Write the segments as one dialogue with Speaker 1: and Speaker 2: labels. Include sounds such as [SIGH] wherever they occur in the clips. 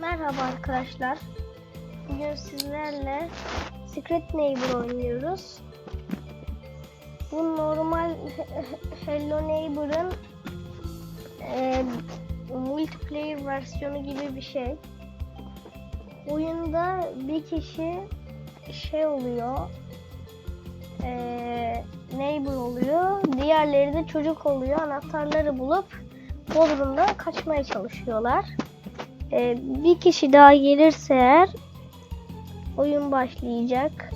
Speaker 1: Merhaba arkadaşlar. Bugün sizlerle Secret Neighbor oynuyoruz. Bu normal [LAUGHS] Hello Neighbor'ın e, multiplayer versiyonu gibi bir şey. Oyunda bir kişi şey oluyor. E, neighbor oluyor. Diğerleri de çocuk oluyor. Anahtarları bulup Bodrum'dan kaçmaya çalışıyorlar. Ee, bir kişi daha gelirse eğer oyun başlayacak.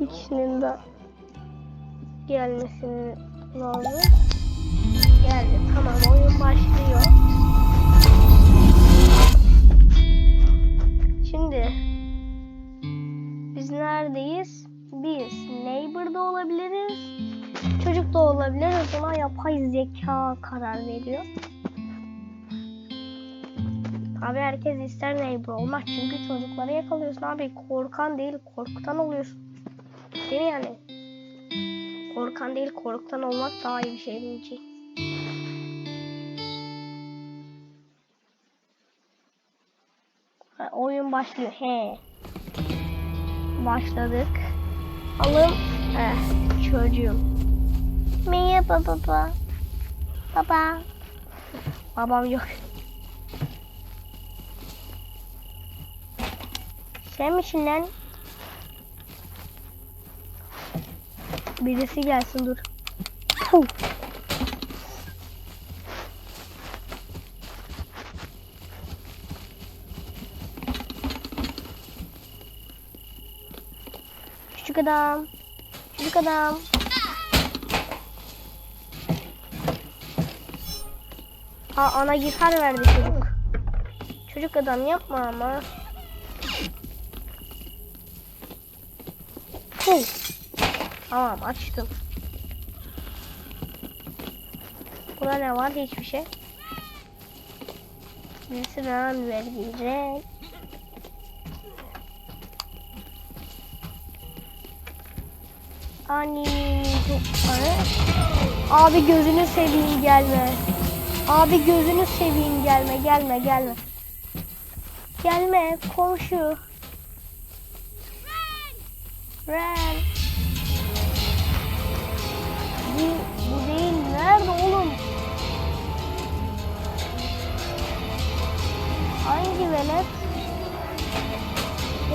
Speaker 1: Bir kişinin de gelmesini lazım. Geldi. Tamam oyun başlıyor. Yapay zeka karar veriyor. Abi herkes ister neighbor olmak çünkü çocukları yakalıyorsun abi. Korkan değil korkutan oluyorsun. Değil yani? Korkan değil korkutan olmak daha iyi bir şey. Ha, oyun başlıyor. He. Başladık. Alın. Eh, çocuğum. Merhaba baba. Baba. Babam yok. Sen misin lan? Birisi gelsin dur. Küçük adam. Küçük adam. Aa, ana gitar verdi çocuk. Çocuk adam yapma ama. Puh. Tamam açtım. Burada ne var? Hiçbir şey. Birisi bana verecek. Ani Abi gözünü seveyim gelme. Abi gözünü seveyim gelme gelme gelme. Gelme komşu. Ren. Bu, bu değil. Nerede oğlum? Hangi velet?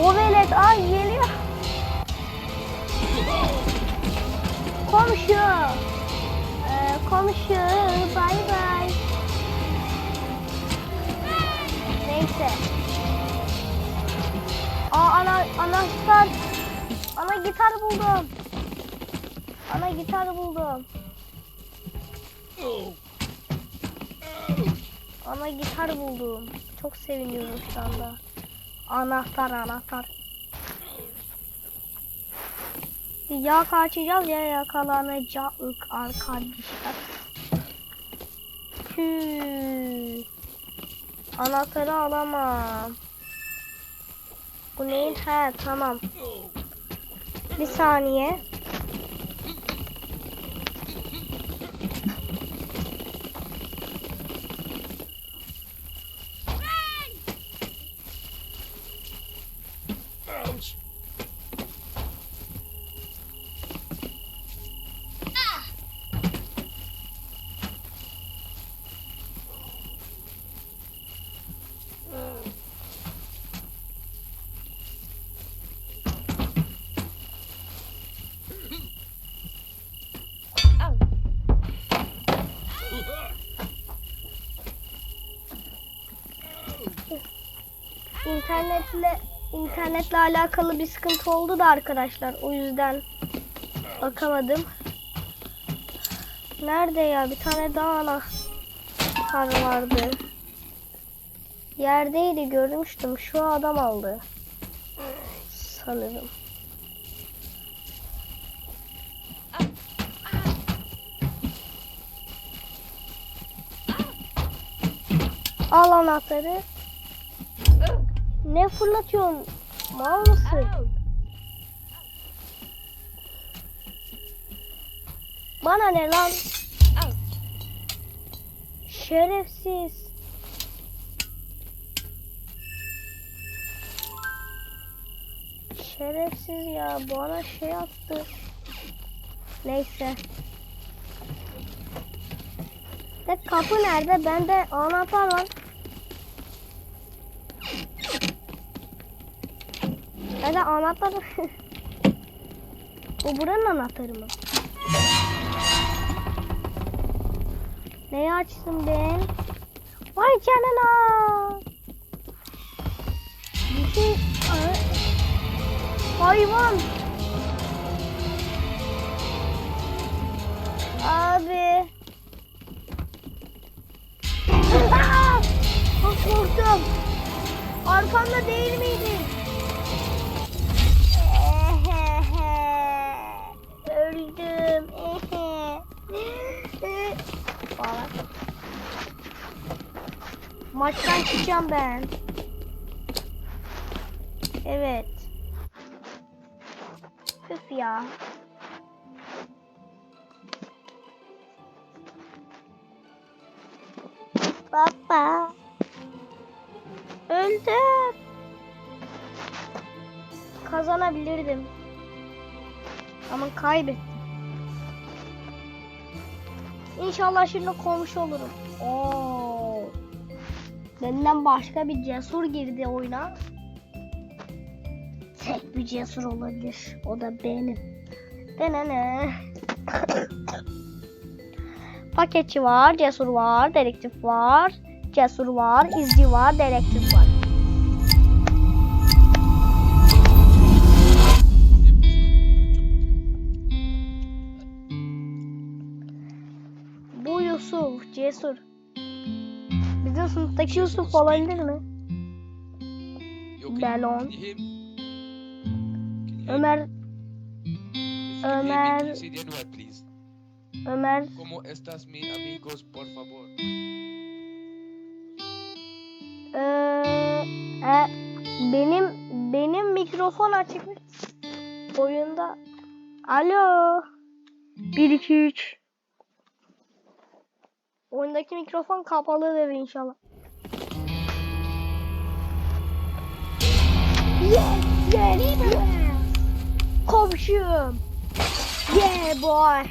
Speaker 1: O velet. Ay geliyor. Komşu. Komşu. Bay bay. Neyse. Aa ana anahtar. Ana gitar buldum. Ana gitar buldum. Ana gitar buldum. Çok seviniyorum şu anda. Anahtar anahtar. Ya kaçacağız ya yakalanacağız arkadaşlar. Anahtarı alamam. Bu neyin? He tamam. Bir saniye. İnternetle internetle alakalı bir sıkıntı oldu da arkadaşlar. O yüzden bakamadım. Nerede ya? Bir tane daha anahtar vardı. Yerdeydi görmüştüm. Şu adam aldı. Sanırım. Al anahtarı. Ne fırlatıyorsun? Mal mısın? Bana ne lan? Şerefsiz. Şerefsiz ya bana şey attı. Neyse. De kapı nerede? Bende anahtar var. Bende anahtar Bu buranın anahtarı mı? Neyi açtım ben? Vay canına. Bir şey... Ay- Hayvan. Abi. [LAUGHS] Aa! Korktum. Arkamda değil miydin? Maçtan çıkacağım ben. Evet. Üf ya. Baba. Öldüm. Kazanabilirdim. Ama kaybettim. İnşallah şimdi komşu olurum. Oo. Benden başka bir cesur girdi oyuna. Tek bir cesur olabilir. O da benim. Denene. [COUGHS] Paketçi var, cesur var, dedektif var, cesur var, izci var, dedektif var. Bu Yusuf, cesur. Bizim sınıftaki Yusuf olabilir mi?
Speaker 2: Me?
Speaker 1: Ömer, Ömer. Ömer,
Speaker 2: ¿Cómo estás, mi amigos, por favor?
Speaker 1: eee, e, benim benim mikrofon açık? Oyunda. Alo. 1 2 3. Oyundaki mikrofon kapalıdır inşallah. Yes, yes, yes. Komşum. Yeah boy.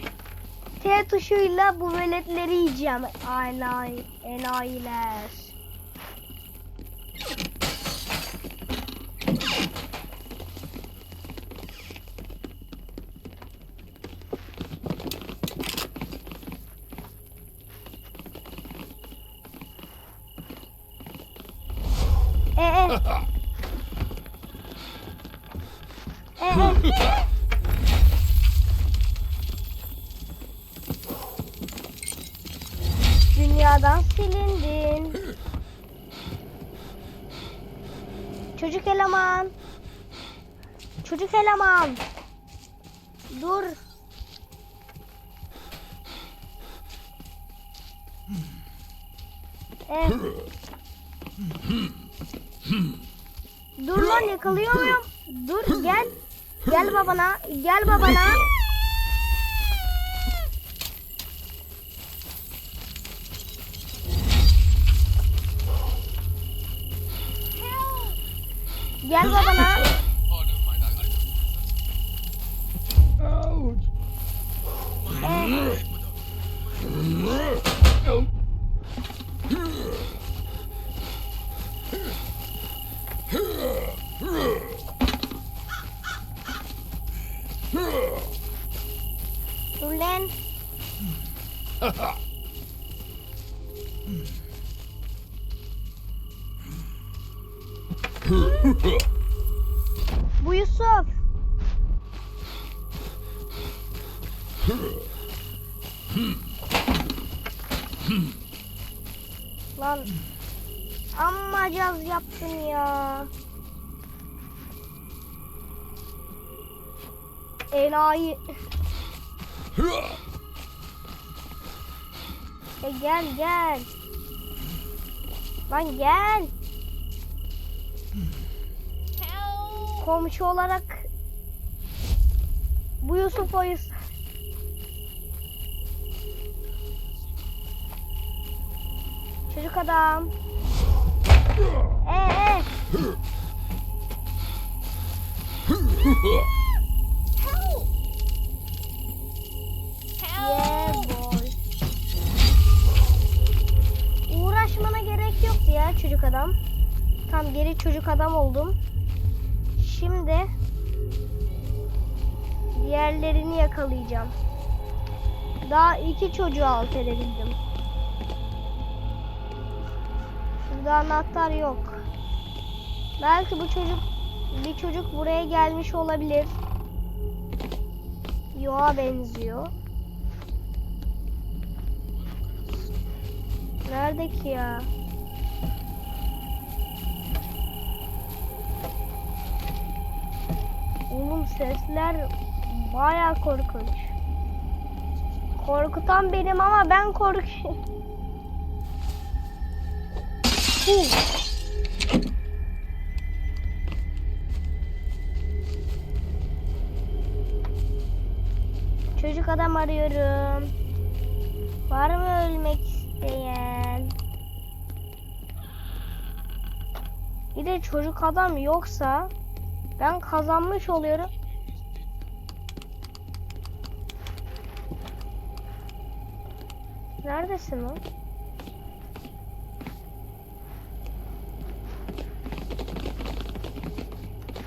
Speaker 1: T tuşuyla bu veletleri yiyeceğim. Enayi, enayiler. Dünyadan silindin. Çocuk eleman. Çocuk eleman. Dur. Eh. Dur lan yakalıyor muyum? Dur gel. Gel babana. Gel babana. Gel babana. Bu Yusuf. Lan amma caz yaptın ya. Enayi. E gel gel. Lan gel. Komşu olarak bu Yusuf o Yusuf. Çocuk adam. Ee, ee. [LAUGHS] ya çocuk adam. Tam geri çocuk adam oldum. Şimdi diğerlerini yakalayacağım. Daha iki çocuğu alt edebildim. Şurada anahtar yok. Belki bu çocuk bir çocuk buraya gelmiş olabilir. Yoğa benziyor. Nerede ki ya? Oğlum sesler baya korkunç. Korkutan benim ama ben korkuyorum. Çocuk adam arıyorum. Var mı ölmek isteyen? Bir de çocuk adam yoksa ben kazanmış oluyorum. Neredesin o?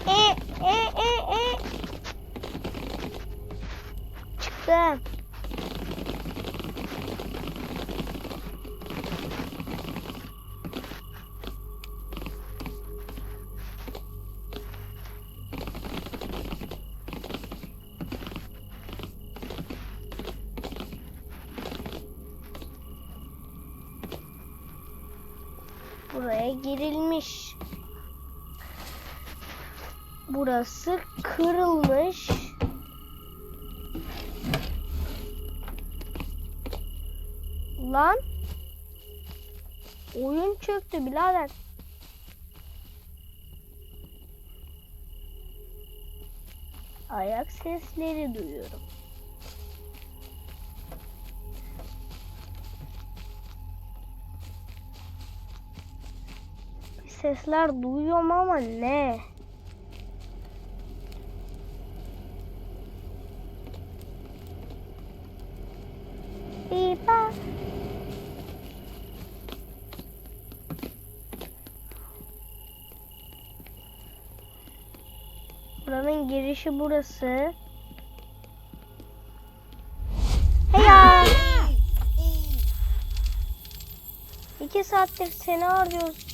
Speaker 1: E e e e. Çıktım. Girilmiş. Burası kırılmış. Lan. Oyun çöktü birader. Ayak sesleri duyuyorum. Sesler duyuyorum ama ne? Biba. Buranın girişi burası. Heya! İki saattir seni arıyoruz.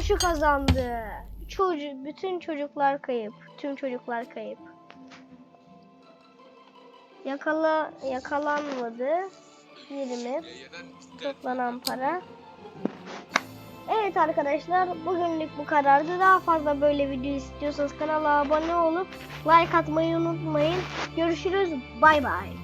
Speaker 1: Komşu kazandı. Çocuk, bütün çocuklar kayıp. Tüm çocuklar kayıp. Yakala, yakalanmadı. 20
Speaker 2: Yeah, yeah, then
Speaker 1: toplanan para. Evet arkadaşlar bugünlük bu kadardı. Daha fazla böyle video istiyorsanız kanala abone olup like atmayı unutmayın. Görüşürüz. Bay bay.